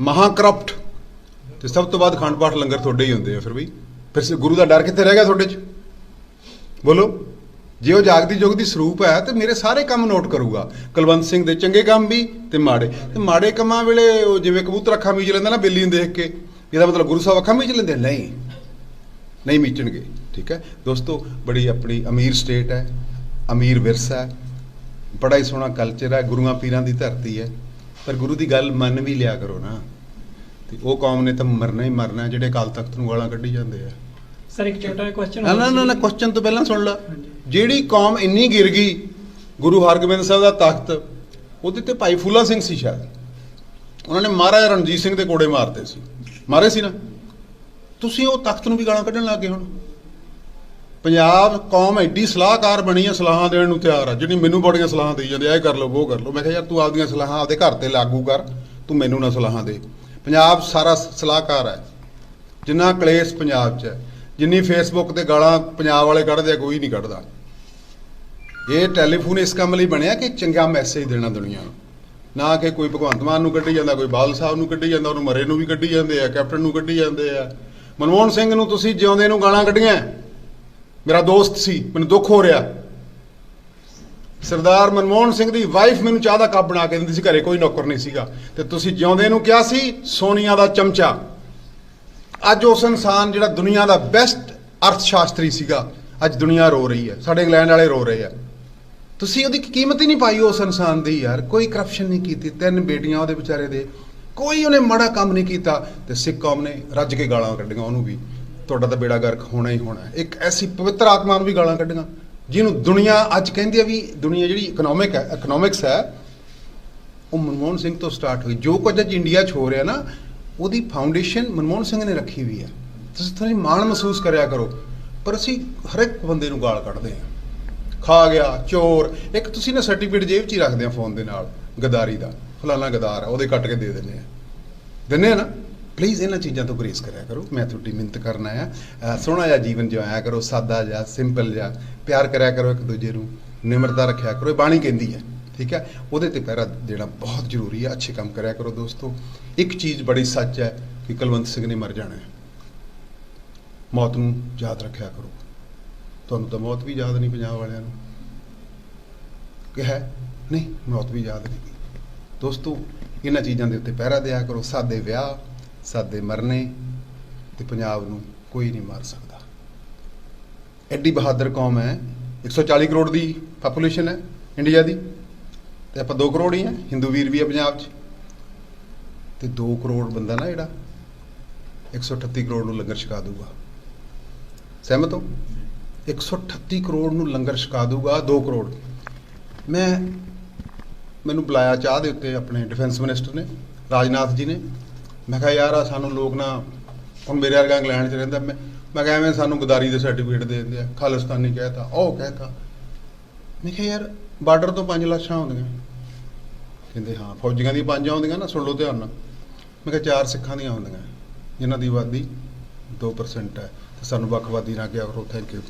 ਮਹਾ ਕਰਪਟ ਤੇ ਸਭ ਤੋਂ ਬਾਅਦ ਖੰਡ ਪਾਠ ਲੰਗਰ ਤੁਹਾਡੇ ਹੀ ਹੁੰਦੇ ਆ ਫਿਰ ਵੀ। ਫਿਰ ਸ- ਗੁਰੂ ਦਾ ਡਰ ਕਿੱਥੇ ਰਹਿ ਗਿਆ ਤੁਹਾਡੇ 'ਚ? ਬੋਲੋ, ਜੇ ਉਹ ਜਾਗਦੀ ਜੁਗਦੀ ਸਰੂਪ ਹੈ, ਤੇ ਮੇਰੇ ਸਾਰੇ ਕੰਮ ਨੋਟ ਕਰੂਗਾ। ਕੁਲਵੰਤ ਸਿੰਘ ਦੇ ਚੰਗੇ ਕੰਮ ਵੀ ਤੇ ਮਾੜੇ। ਤੇ ਮਾੜੇ ਕੰਮਾਂ ਵੇਲੇ ਉਹ ਜਿਵੇਂ ਕਬੂਤਰ ਅੱਖਾਂ ਮੀਚ ਲੈਂਦਾ ਨਾ, ਬਿੱਲੀ ਨੂੰ ਦੇਖ ਕੇ ਇਹਦਾ ਮਤਲਬ ਗੁਰੂ ਸਾਹਿਬ ਅੱਖਾਂ ਮੀਚ ਲੈਂਦੇ ਨਹੀਂ। ਨਹੀਂ ਮੀਚਣਗੇ, ਠੀਕ ਹੈ? ਦੋਸਤੋ, ਬੜੀ ਆਪਣੀ ਅਮੀਰ ਸਟੇਟ ਹੈ, ਅਮੀਰ ਵਿਰਸਾ ਹੈ। ਬੜਾ ਹੀ ਸੋਹਣਾ ਕਲਚਰ ਹੈ, ਗੁਰੂਆਂ ਪੀਰਾਂ ਦੀ ਧਰਤੀ ਹੈ। ਪਰ ਗੁਰੂ ਦੀ ਗੱਲ ਮੰਨ ਵੀ ਲਿਆ ਕਰੋ ਨਾ। ਤੇ ਉਹ ਕੌਮ ਨੇ ਤਾਂ ਮਰਨਾ ਹੀ ਮਰਨਾ ਜਿਹੜੇ ਅਕਾਲ ਤਖਤ ਨੂੰ ਗਾਲਾਂ ਕੱਢੀ ਜਾਂਦੇ ਆ। ਸਰ ਇੱਕ ਛੋਟਾ ਜਿਹਾ ਕੁਐਸਚਨ ਨਾ ਨਾ ਨਾ ਕੁਐਸਚਨ ਤੋਂ ਪਹਿਲਾਂ ਸੁਣ ਲਾ। ਜਿਹੜੀ ਕੌਮ ਇੰਨੀ ਗਿਰ ਗਈ ਗੁਰੂ ਹਰਗੋਬਿੰਦ ਸਾਹਿਬ ਦਾ ਤਖਤ ਉਹਦੇ ਤੇ ਭਾਈ ਫੂਲਾ ਸਿੰਘ ਸੀ ਸ਼ਾਇਦ। ਉਹਨਾਂ ਨੇ ਮਹਾਰਾਜਾ ਰਣਜੀਤ ਸਿੰਘ ਦੇ ਕੋੜੇ ਮਾਰਦੇ ਸੀ। ਮਾਰੇ ਸੀ ਨਾ। ਤੁਸੀਂ ਉਹ ਤਖਤ ਨੂੰ ਵੀ ਗਾਲਾਂ ਕੱਢਣ ਲੱਗ ਹੁਣ। ਪੰਜਾਬ ਕੌਮ ਐਡੀ ਸਲਾਹਕਾਰ ਬਣੀ ਆ, ਸਲਾਹਾਂ ਦੇਣ ਨੂੰ ਤਿਆਰ ਆ, ਜਿਹੜੀ ਮੈਨੂੰ ਬੜੀਆਂ ਸਲਾਹਾਂ ਦੇਈ ਜਾਂਦੇ ਆ, ਇਹ ਕਰ ਲਓ, ਉਹ ਕਰ ਲਓ। ਮੈਂ ਕਿਹਾ, ਯਾਰ, ਤੂੰ ਆਪਦੀਆਂ ਸਲਾਹਾਂ ਆਪਦੇ ਘਰ ਤੇ ਲਾਗੂ ਕਰ, ਤੂੰ ਮੈਨੂੰ ਨਾ ਸਲਾਹਾਂ ਦੇ। ਪੰਜਾਬ ਸਾਰਾ ਸਲਾਹਕਾਰ ਹੈ ਜਿੰਨਾ ਕਲੇਸ਼ ਪੰਜਾਬ 'ਚ ਹੈ ਜਿੰਨੀ ਫੇਸਬੁੱਕ ਤੇ ਗਾਲਾਂ ਪੰਜਾਬ ਵਾਲੇ ਕੱਢਦੇ ਆ, ਕੋਈ ਨਹੀਂ ਕੱਢਦਾ। ਇਹ ਟੈਲੀਫੋਨ ਇਸ ਕੰਮ ਲਈ ਬਣਿਆ ਕਿ ਚੰਗਾ ਮੈਸੇਜ ਦੇਣਾ ਦੁਨੀਆ ਨੂੰ। ਨਾ ਕਿ ਕੋਈ ਭਗਵੰਤ ਮਾਨ ਨੂੰ ਕੱਢੀ ਜਾਂਦਾ, ਕੋਈ ਬਾਦਲ ਸਾਹਿਬ ਨੂੰ ਕੱਢੀ ਜਾਂਦਾ, ਉਹਨੂੰ ਮਰੇ ਨੂੰ ਵੀ ਕੱਢੀ ਜਾਂਦੇ ਆ, ਕੈਪਟਨ ਨੂੰ ਕੱਢੀ ਜਾਂਦੇ ਆ। ਮਨਮੋਹਨ ਸਿੰਘ ਨੂੰ ਤੁਸੀਂ ਜਿਉਂਦੇ ਨੂੰ ਗਾਲਾਂ ਕੱਢੀਆਂ। ਮੇਰਾ ਦੋਸਤ ਸੀ, ਮੈਨੂੰ ਦੁੱਖ ਹੋ ਰਿਹਾ। ਸਰਦਾਰ ਮਨਮੋਹਨ ਸਿੰਘ ਦੀ ਵਾਈਫ ਮੈਨੂੰ ਚਾਹ ਦਾ ਕੱਪ ਬਣਾ ਕੇ ਦਿੰਦੀ ਸੀ, ਘਰੇ ਕੋਈ ਨੌਕਰ ਨਹੀਂ ਸੀਗਾ। ਤੇ ਤੁਸੀਂ ਜਿਉਂਦੇ ਨੂੰ ਕਿਹਾ ਸੀ, ਸੋਨੀਆ ਦਾ ਚਮਚਾ। ਅੱਜ ਉਸ ਇਨਸਾਨ ਜਿਹੜਾ ਦੁਨੀਆ ਦਾ ਬੈਸਟ ਅਰਥ ਸ਼ਾਸਤਰੀ ਸੀਗਾ, ਅੱਜ ਦੁਨੀਆ ਰੋ ਰਹੀ ਹੈ, ਸਾਡੇ ਇੰਗਲੈਂਡ ਵਾਲੇ ਰੋ ਰਹੇ ਆ। ਤੁਸੀਂ ਉਹਦੀ ਕੀਮਤ ਹੀ ਨਹੀਂ ਪਾਈ ਉਸ ਇਨਸਾਨ ਦੀ, ਯਾਰ। ਕੋਈ ਕਰਪਸ਼ਨ ਨਹੀਂ ਕੀਤੀ, ਤਿੰਨ ਬੇਟੀਆਂ ਉਹਦੇ ਵਿਚਾਰੇ ਦੇ। ਕੋਈ ਉਹਨੇ ਮਾੜਾ ਕੰਮ ਨਹੀਂ ਕੀਤਾ, ਤੇ ਸਿੱਖ ਕੌਮ ਨੇ ਰੱਜ ਕੇ ਗਾਲਾਂ ਕੱਢੀਆਂ ਉਹਨੂੰ ਵੀ। ਤੁਹਾਡਾ ਤਾਂ ਬੇੜਾ ਗਰਕ ਹੋਣਾ ਹੀ ਹੋਣਾ। ਇੱਕ ਐਸੀ ਪਵਿੱਤਰ ਆਤਮਾ ਨੂੰ ਵੀ ਗਾਲਾਂ ਕੱਢੀਆਂ ਜਿਹਨੂੰ ਦੁਨੀਆ ਅੱਜ ਕਹਿੰਦੀ ਹੈ ਵੀ ਦੁਨੀਆ ਜਿਹੜੀ ਇਕਨੋਮਿਕ ਹੈ ਇਕਨੋਮਿਕਸ ਹੈ, ਉਹ ਮਨਮੋਹਨ ਸਿੰਘ ਤੋਂ ਸਟਾਰਟ ਹੋਈ। ਜੋ ਕੁਝ ਅੱਜ ਇੰਡੀਆ 'ਚ ਹੋ ਰਿਹਾ ਨਾ, ਉਹਦੀ ਫਾਊਂਡੇਸ਼ਨ ਮਨਮੋਹਨ ਸਿੰਘ ਨੇ ਰੱਖੀ ਹੋਈ ਹੈ। ਤੁਸੀਂ ਥੋੜੀ ਮਾਣ ਮਹਿਸੂਸ ਕਰਿਆ ਕਰੋ। ਪਰ ਅਸੀਂ ਹਰ ਇੱਕ ਬੰਦੇ ਨੂੰ ਗਾਲ ਕੱਢਦੇ ਹਾਂ। ਖਾ ਗਿਆ, ਚੋਰ। ਇੱਕ ਤੁਸੀਂ ਨਾ ਸਰਟੀਫਿਕੇਟ ਜੇਬ 'ਚ ਹੀ ਰੱਖਦੇ ਆ ਫੋਨ ਦੇ ਨਾਲ। ਗਦਾਰੀ ਦਾ। ਫਲਾਣਾ ਗਦਾਰ ਆ, ਉਹਦੇ ਕੱਟ ਕੇ ਦੇ ਦਿੰਦੇ ਆ। ਦਿੰਦੇ ਆ ਨਾ? ਪਲੀਜ਼ ਇਹਨਾਂ ਚੀਜ਼ਾਂ ਤੋਂ ਗੁਰੇਜ਼ ਕਰਿਆ ਕਰੋ। ਮੈਂ ਤੁਹਾਡੀ ਮਿਹਨਤ ਕਰਨਾ ਆ ਸੋਹਣਾ ਜਿਹਾ ਜੀਵਨ ਜਿਉਇਆ ਕਰੋ, ਸਾਦਾ ਜਿਹਾ ਸਿੰਪਲ ਜਿਹਾ। ਪਿਆਰ ਕਰਿਆ ਕਰੋ ਇੱਕ ਦੂਜੇ ਨੂੰ। ਨਿਮਰਤਾ ਰੱਖਿਆ ਕਰੋ। ਇਹ ਬਾਣੀ ਕਹਿੰਦੀ ਹੈ, ਠੀਕ ਹੈ? ਉਹਦੇ ਤੇ ਪਹਿਰਾ ਦੇਣਾ ਬਹੁਤ ਜ਼ਰੂਰੀ ਹੈ। ਅੱਛੇ ਕੰਮ ਕਰਿਆ ਕਰੋ ਦੋਸਤੋ। ਇੱਕ ਚੀਜ਼ ਬੜੀ ਸੱਚ ਹੈ ਕਿ ਕੁਲਵੰਤ ਸਿੰਘ ਨੇ ਮਰ ਜਾਣਾ ਹੈ। ਮੌਤ ਨੂੰ ਯਾਦ ਰੱਖਿਆ ਕਰੋ। ਤੁਹਾਨੂੰ ਤਾਂ ਮੌਤ ਵੀ ਯਾਦ ਨਹੀਂ ਪੰਜਾਬ ਵਾਲਿਆਂ ਨੂੰ। ਕਿਹਾ ਨਹੀਂ, ਮੌਤ ਵੀ ਯਾਦ ਨਹੀਂ। ਦੋਸਤੋ, ਇਹਨਾਂ ਚੀਜ਼ਾਂ ਦੇ ਉੱਤੇ ਪਹਿਰਾ ਦਿਆ ਕਰੋ। ਸਾਦੇ ਵਿਆਹ ਸਾਦੇ ਮਰਨੇ ਤੇ ਪੰਜਾਬ ਨੂੰ ਕੋਈ ਨਹੀਂ ਮਾਰ ਸਕਦਾ। ਐਡੀ ਬਹਾਦਰ ਕੌਮ ਹੈ 140 ਕਰੋੜ ਦੀ ਪਾਪੂਲੇਸ਼ਨ ਹੈ ਇੰਡੀਆ ਦੀ ਤੇ ਆਪਾਂ 2 ਕਰੋੜ ਹੀ ਹਾਂ, ਹਿੰਦੂ ਵੀਰ ਵੀ ਹੈ ਪੰਜਾਬ 'ਚ। ਤੇ 2 ਕਰੋੜ ਬੰਦਾ ਨਾ ਜਿਹੜਾ 138 ਕਰੋੜ ਨੂੰ ਲੰਗਰ ਛਕਾ ਦੂਗਾ ਸਹਿਮਤ ਹੋ? 138 ਕਰੋੜ ਨੂੰ ਲੰਗਰ ਛਕਾ ਦੂਗਾ 2 ਕਰੋੜ। ਮੈਂ, ਮੈਨੂੰ ਬੁਲਾਇਆ ਚਾਹ ਦੇ ਉੱਤੇ ਆਪਣੇ ਡਿਫੈਂਸ ਮਿਨਿਸਟਰ ਨੇ, ਰਾਜਨਾਥ ਜੀ ਨੇ। ਮੈਂ ਕਿਹਾ, ਯਾਰ ਆ ਸਾਨੂੰ ਲੋਕ ਨਾ ਹੁਣ ਮੇਰੇ ਵਰਗਾ ਇੰਗਲੈਂਡ 'ਚ ਰਹਿੰਦਾ। ਮੈਂ ਮੈਂ ਕਿਹਾ, ਐਵੇਂ ਸਾਨੂੰ ਗਦਾਰੀ ਦੇ ਸਰਟੀਫਿਕੇਟ ਦੇ ਦਿੰਦੇ ਆ। ਖਾਲਿਸਤਾਨੀ ਕਹਿਤਾ। ਉਹ ਕਹਿਤਾ। ਮੈਂ ਕਿਹਾ, ਯਾਰ, ਬਾਰਡਰ ਤੋਂ 5 ਲਾਸ਼ਾਂ ਆਉਂਦੀਆਂ ਕਹਿੰਦੇ, ਹਾਂ, ਫੌਜੀਆਂ ਦੀ ਪੰਜ ਆਉਂਦੀਆਂ ਨਾ, ਸੁਣ ਲਓ ਧਿਆਨ ਨਾਲ। ਮੈਂ ਕਿਹਾ, ਚਾਰ ਸਿੱਖਾਂ ਦੀਆਂ ਆਉਂਦੀਆਂ, ਜਿਨ੍ਹਾਂ ਦੀ ਆਬਾਦੀ 2% ਹੈ। ਤੇ ਸਾਨੂੰ ਵੱਖਵਾਦੀ ਨਾ ਕਿਹਾ ਕਰੋ ਥੈਂਕ ਯੂ